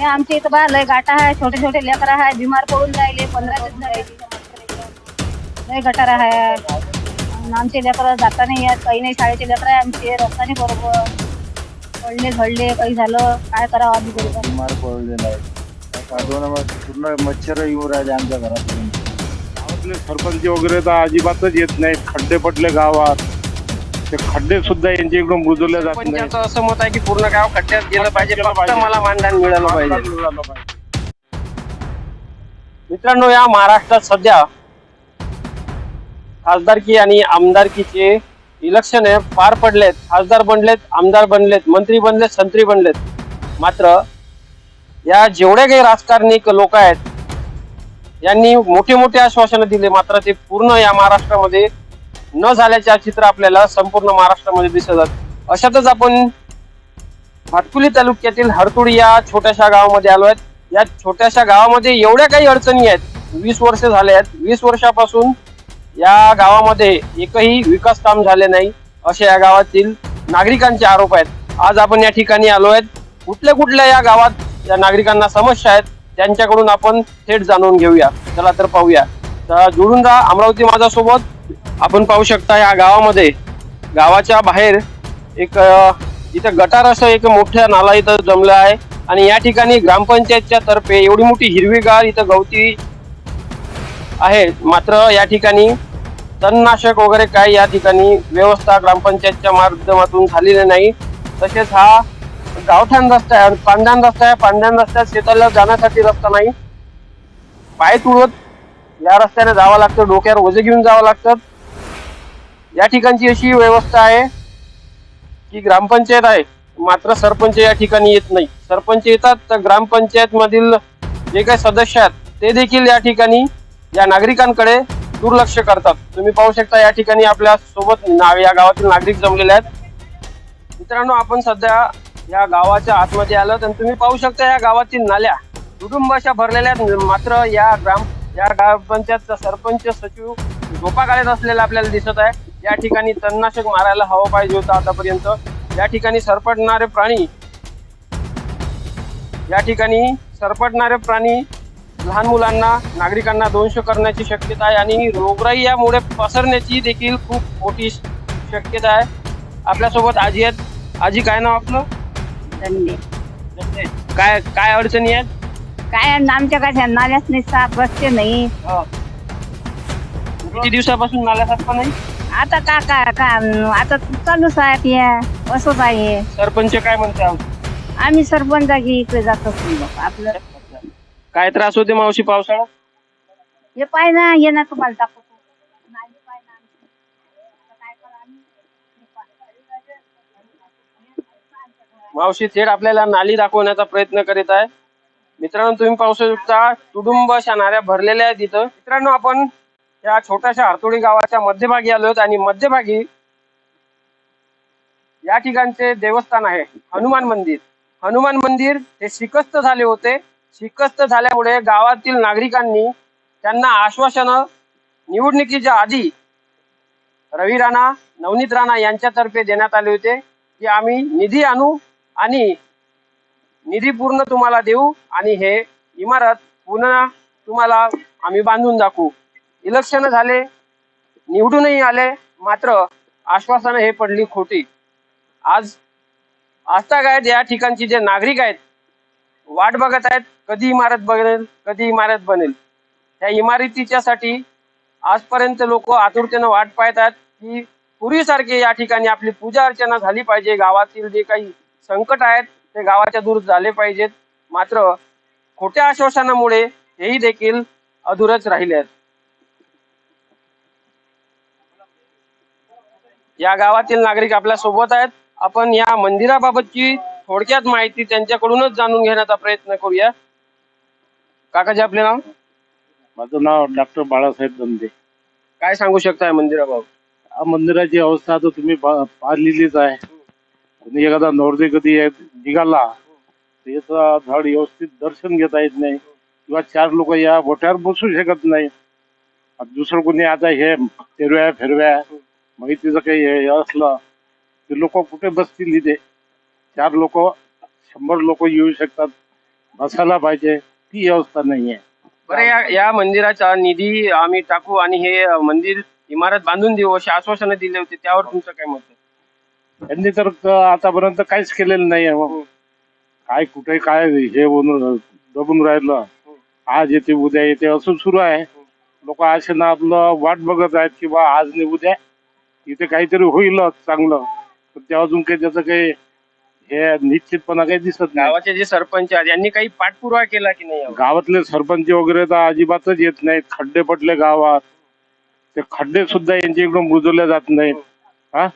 हे आमच्या इथं बा लय गाठा आहे छोटे छोटे लेकरं आहे बिमार पडून राहिले पंधरा दिवस झाले. लय गटार आहे. आमचे लेकरं जाता नाही येत काही नाही शाळेचे लेकरं आहे आमचे रस्ता नाही बरोबर. पडले झडले काही झालं काय करावं आम्ही गरीब बिमार पडलेला आहे पूर्ण मच्छर येऊ राहिले आमच्या घरापर्यंत गावातले सरपंच वगैरे तर अजिबातच येत नाहीत. खड्डे पडले गावात. ते खड्डे सुद्धा यांच्या इकडून बुजवले जात नाही असं मत आहे की पूर्ण गाव खड्ड्यात गेलं पाहिजे गेलं फक्त पाहिजे. मला मानधन मिळालं पाहिजे. मिळालं पाहिजे. मित्रांनो या महाराष्ट्रात सध्या खासदारकी आणि आमदारकीचे इलेक्शन हे पार पडलेत. खासदार बनलेत आमदार बनलेत मंत्री बनलेत संत्री बनलेत. मात्र या जेवढे काही राजकारणी लोक आहेत यांनी मोठे मोठे आश्वासनं दिले. मात्र ते पूर्ण या महाराष्ट्रामध्ये न झाल्याचे चित्र आपल्याला संपूर्ण महाराष्ट्रामध्ये दिसतात अशातच आपण भातकुली तालुक्यातील हरतुड या छोट्याशा गावामध्ये आलो आहेत. या छोट्याशा गावामध्ये एवढ्या काही अडचणी आहेत. वीस वर्ष झाले आहेत. वीस वर्षापासून या गावामध्ये एकही विकास काम झाले नाही. असे या गावातील नागरिकांचे आरोप आहेत. आज आपण या ठिकाणी आलो आहेत. कुठल्या कुठल्या या गावात या नागरिकांना समस्या आहेत त्यांच्याकडून आपण थेट जाणून घेऊया. चला तर पाहूया. तर जुळून राहा अमरावती माझ्यासोबत. आपण पाहू शकता या गावामध्ये गावाच्या बाहेर एक इथं गटार असं एक मोठ्या नाला इथं जमलं आहे. आणि या ठिकाणी ग्रामपंचायतच्या तर्फे एवढी मोठी हिरवीगार इथं गवती आहे. मात्र या ठिकाणी तणनाशक वगैरे काय या ठिकाणी व्यवस्था ग्रामपंचायतच्या माध्यमातून झालेली नाही. तसेच हा गावठाण रस्ता आहे. पांढऱ्यान रस्ता आहे. पांढऱ्यान रस्त्यात शेताला जाण्यासाठी रस्ता नाही. पाय तुळत या रस्त्याने जावं लागतं. डोक्यावर ओझे घेऊन जावं लागतं. या ठिकाणची अशी व्यवस्था आहे की ग्रामपंचायत आहे मात्र सरपंच या ठिकाणी येत नाही. सरपंच येतात तर ग्रामपंचायत मधील जे काही सदस्य आहेत ते देखील या ठिकाणी या नागरिकांकडे दुर्लक्ष करतात. तुम्ही पाहू शकता या ठिकाणी आपल्यासोबत ना- या गावातील नागरिक जमलेले आहेत. मित्रांनो आपण सध्या या गावाच्या आतमध्ये आलो आणि तुम्ही पाहू शकता या गावातील नाल्या कुटुंब अशा भरलेल्या आहेत. मात्र या ग्राम या ग्रामपंचायतचा सरपंच सचिव झोपा काढत असलेला आपल्याला दिसत आहे. या ठिकाणी तणनाशक मारायला हवं पाहिजे होतं आतापर्यंत. या ठिकाणी सरपटणारे प्राणी या ठिकाणी सरपटणारे प्राणी लहान मुलांना नागरिकांना दोष करण्याची शक्यता आहे आणि रोगराई यामुळे पसरण्याची देखील खूप मोठी शक्यता आहे. आपल्यासोबत आजी आहेत. आजी काय नाव आपलं? धन्य. काय काय अडचणी आहेत? काय आमच्या काय नाल्याच नाही साफ रस्ते नाही. किती दिवसापासून नाल्या साफा नाही? आता का का का आता चालूच आहे ते असंच आहे सरपंच काय म्हणते आम- आम्ही सरपंचाची इकडे बाबा आपलं काय त्रास होते मावशी पावसाळ्यात हे पाय ना ये ना तुम्हाला दाखवतो नाही पाय ना आमची. आता काय करा आम्ही? हे पाय. मावशी थेट आपल्याला नाली दाखवण्याचा प्रयत्न करीत आहे मित्रांनो तुम्ही पाहू शकता तुडुंब अशा नाऱ्या भरलेल्या आहेत इथं मित्रांनो आपण या छोट्याशा हरतोडी गावाच्या मध्यभागी आलो आणि मध्यभागी या ठिकाणचे देवस्थान आहे हनुमान मंदिर. हनुमान मंदिर हे शिकस्त झाले होते. शिकस्त झाल्यामुळे गावातील नागरिकांनी त्यांना आश्वासनं निवडणुकीच्या आधी रवी राणा नवनीत राणा यांच्यातर्फे देण्यात आले होते की आम्ही निधी आणू आणि निधी पूर्ण तुम्हाला देऊ आणि हे इमारत पुन्हा तुम्हाला आम्ही बांधून दाखवू. इलेक्शन झाले निवडूनही आले मात्र आश्वासनं हे पडली खोटी. आज आजतागायत या ठिकाणची जे नागरिक आहेत वाट बघत आहेत कधी इमारत बनेल कधी इमारत बनेल. त्या इमारतीच्यासाठी आजपर्यंत लोक आतुरतेनं वाट पाहत आहेत की पूर्वीसारखे या ठिकाणी आपली पूजा अर्चना झाली पाहिजे. गावातील जे काही संकट आहेत ते गावाच्या दूर झाले पाहिजेत. मात्र खोट्या आश्वासनामुळे हेही देखील अधुरच राहिले आहेत. या गावातील नागरिक आपल्यासोबत आहेत. आपण या मंदिराबाबतची थोडक्यात माहिती त्यांच्याकडूनच जाणून घेण्याचा प्रयत्न करूया. काकाजी आपले नाव? माझं नाव डॉक्टर बाळासाहेब दंदे काय सांगू शकता या मंदिराबाबत? या मंदिराची अवस्था तर तुम्ही पा- पाहिलेलीच आहे. आणि एखादा नवरदे कधी एक निघाला तर याचा धड व्यवस्थित दर्शन घेता येत नाही. किंवा चार लोक या बोट्यावर बसू शकत नाही. आता दुसरं कोणी आता हे फिरव्या फिरव्या माहितीचं काही हे असलं ते लोक कुठे बसतील इथे? चार लोक शंभर लोक येऊ शकतात. बसायला पाहिजे. ती व्यवस्था नाही आहे बरं या या मंदिराचा निधी आम्ही टाकू आणि हे मंदिर इमारत बांधून देऊ असे आश्वासनं दिले होते. त्यावर तुमचं काय मत आहे? त्यांनी तर क- आतापर्यंत काहीच केलेलं नाही आहे. मग. काय कुठे काय हे होऊन दबून राहिलं. आज येते उद्या येते असं सुरू आहे. लोक असे ना आपलं वाट बघत आहेत की बा आज नाही उद्या इथे काहीतरी होईलच चांगलं. पण ते अजून काही त्याचं काही हे निश्चितपणा काही दिसत नाही. गावाचे जे सरपंच आहेत यांनी काही पाठपुरावा केला की नाही यावर? गावातले सरपंच वगैरे तर अजिबातच येत नाहीत. खड्डे पडले गावात. ते खड्डे सुद्धा यांच्या इकडून बुजवले जात नाहीत. हा?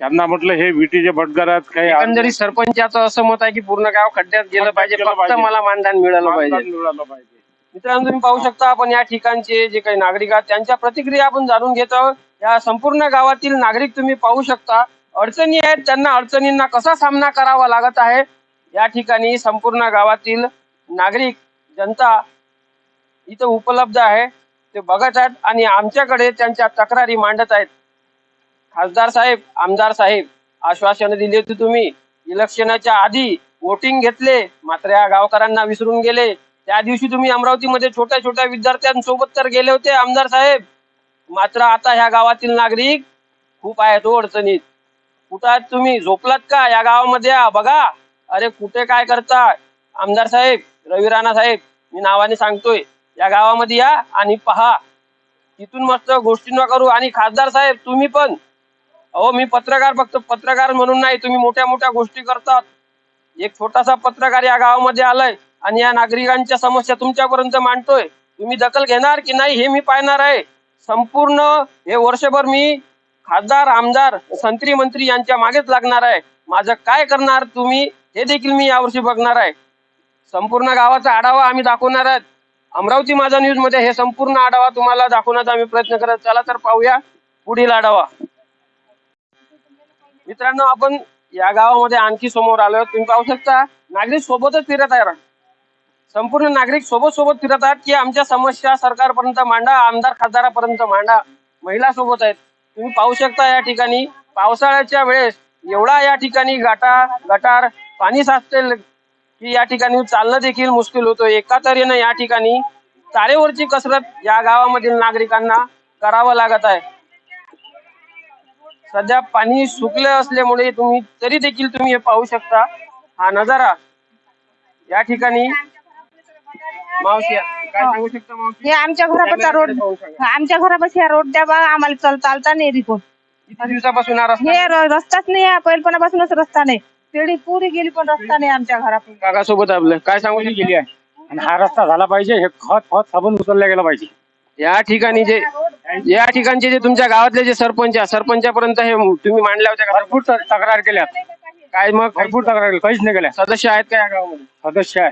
त्यांना म्हटलं हे विटीचे भटगार आहेत काही एकंदरीत सरपंचाचं असं मत आहे की पूर्ण गाव खड्ड्यात गेलं पाहिजे फक्त पाहिजे. मला मानधन मिळालं पाहिजे. मानधन मिळालं पाहिजे. मित्रांनो तुम्ही पाहू शकता आपण या ठिकाणचे जे काही नागरिक आहेत त्यांच्या प्रतिक्रिया आपण जाणून घेत आहोत. या संपूर्ण गावातील नागरिक तुम्ही पाहू शकता अडचणी आहेत त्यांना अडचणींना कसा सामना करावा लागत आहे या ठिकाणी संपूर्ण गावातील नागरिक जनता इथं उपलब्ध आहे. ते बघत आहेत आणि आमच्याकडे त्यांच्या तक्रारी मांडत आहेत. खासदार साहेब आमदार साहेब आश्वासन दिले होते तुम्ही. इलेक्शनाच्या आधी वोटिंग घेतले मात्र या गावकऱ्यांना विसरून गेले. त्या दिवशी तुम्ही अमरावतीमध्ये छोट्या छोट्या विद्यार्थ्यांसोबत तर गेले होते आमदार साहेब. मात्र आता ह्या गावातील नागरिक खूप आहेत हो अडचणीत. कुठं तुम्ही? झोपलात का? या गावामध्ये या. बघा. अरे कुठे काय करता आमदार साहेब रवी राणा साहेब मी नावाने सांगतोय. या गावामध्ये या आणि पहा. तिथून मस्त गोष्टी न करू. आणि खासदार साहेब तुम्ही पण. अहो मी पत्रकार फक्त पत्रकार म्हणून नाही तुम्ही मोठ्या मोठ्या गोष्टी करतात. एक छोटासा पत्रकार या गावामध्ये आलाय. आणि या नागरिकांच्या समस्या तुमच्यापर्यंत मांडतोय. तुम्ही दखल घेणार की नाही हे मी पाहणार आहे. संपूर्ण हे वर्षभर मी खासदार आमदार संत्री मंत्री यांच्या मागेच लागणार आहे. माझं काय करणार तुम्ही हे देखील मी यावर्षी बघणार आहे. संपूर्ण गावाचा आढावा आम्ही दाखवणार आहोत. अमरावती माझा न्यूजमध्ये हे संपूर्ण आढावा तुम्हाला दाखवण्याचा आम्ही प्रयत्न करत चला तर पाहूया पुढील आढावा. मित्रांनो आपण या गावामध्ये आणखी समोर आलो तुम्ही पाहू शकता नागरिक सोबतच फिरत आहे. संपूर्ण नागरिक सोबत सोबत फिरत आहेत की आमच्या समस्या सरकारपर्यंत मांडा आमदार खासदारापर्यंत मांडा. महिला सोबत आहेत. तुम्ही पाहू शकता या ठिकाणी पावसाळ्याच्या वेळेस एवढा या ठिकाणी गाटा गटार पाणी साचते की या ठिकाणी चालणं देखील मुश्किल होतं एका तऱ्हेनं या ठिकाणी तारेवरची कसरत या गावामधील नागरिकांना करावं लागत आहे. सध्या पाणी सुकले असल्यामुळे तुम्ही तरी देखील तुम्ही हे पाहू शकता. हा नजारा या ठिकाणी मावशी काय सांगू शकता मावशी? हे आमच्या घरापासून रोड सांगा. आमच्या घरापाशी हा रोड द्या बा आम्हाला चल चालता नाही रिपोर्ट. किती दिवसापासून हा रस्ता हे र- रस्ताच नाही आहे पहिलपणापासूनच रस्ता नाही. पिढी पुरी गेली पण रस्ता नाही आमच्या घरापासून काकासोबत आपलं काय सांगू गेली आहे? आणि हा रस्ता झाला पाहिजे हे खत खत साबण उचलला गेला पाहिजे. या ठिकाणी जे या ठिकाणचे जे तुमच्या गावातले जे सरपंच आहे सरपंचापर्यंत हे तुम्ही मांडल्या होत्या का? भरपूर त- तक्रार केल्या. काय मग? भरपूर तक्रार केल्या. काहीच नाही केल्या. सदस्य आहेत का या गावामध्ये? सदस्य आहे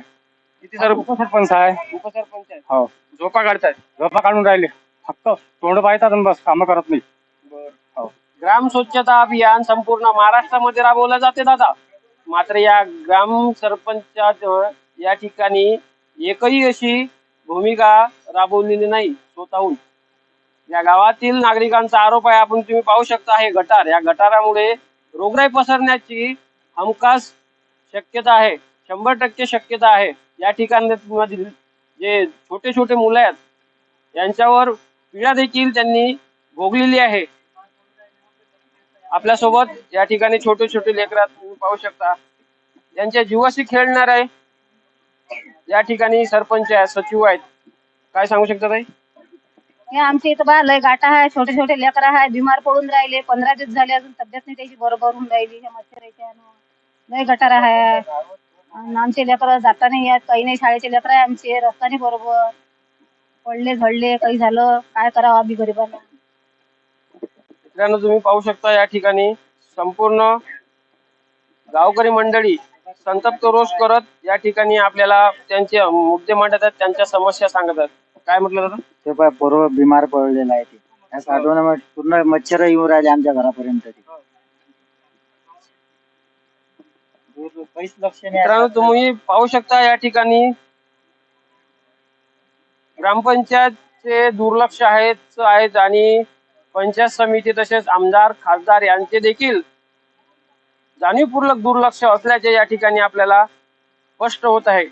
किती सर? उपसरपंच आहे. उपसरपंच आहेत हो. झोपा काढतायत गप्पा काढून राहिले. फक्त तोंड पाहतात आणि बस कामं करत नाही. हो. ग्राम स्वच्छता अभियान संपूर्ण महाराष्ट्रामध्ये राबवलं जाते दादा. मात्र या ग्राम सरपंचाजवळ या ठिकाणी एकही अशी भूमिका राबवलेली नाही स्वतःहून. या गावातील नागरिकांचा आरोप आहे आपण तुम्ही पाहू शकता हे गटार. या गटारामुळे रोगराई पसरण्याची हमखास शक्यता आहे. शंभर टक्के शक्यता आहे. या ठिकाणामधील जे छोटे छोटे मुलं आहेत यांच्यावर पीडा देखील त्यांनी भोगलेली आहे. आपल्यासोबत या ठिकाणी छोटे छोटे लेकरात तुम्ही पाहू शकता. यांच्या जीवाशी खेळणार आहे. या ठिकाणी सरपंच आहेत सचिव आहेत. काय सांगू शकता ताई? हे आमच्या इथं बा लय गाठा आहे छोटे छोटे लेकर आहे बिमार पडून राहिले पंधरा दिवस झाले अजून तब्येत नाही त्याची बरोबर होऊन राहिली ह्या मच्छराच्या लय गटार आहे. आणि आमचे लेकर जाता नाही येत काही नाही शाळेचे लेकर आहे आमचे रस्ता नाही बरोबर. पडले झडले काही झालं काय करावं आम्ही गरिबांना? मित्रांनो तुम्ही पाहू शकता या ठिकाणी संपूर्ण गावकरी मंडळी संतप्त रोष करत या ठिकाणी आपल्याला त्यांचे मुद्दे मांडत आहेत त्यांच्या समस्या सांगत आहेत काय म्हटलं दादा? ते पाय पोरं बिमार पडलेलं आहे ते. त्या साठवण पूर्ण मच्छर येऊन राहिले आमच्या घरापर्यंत ते. काहीच लक्ष मित्रांनो तुम्ही पाहू शकता या ठिकाणी ग्रामपंचायतचे दुर्लक्ष आहेत आहेत आणि पंचायत समिती तसेच आमदार खासदार यांचे देखील जाणीवपूर्वक दुर्लक्ष असल्याचे या ठिकाणी आपल्याला स्पष्ट होत आहे.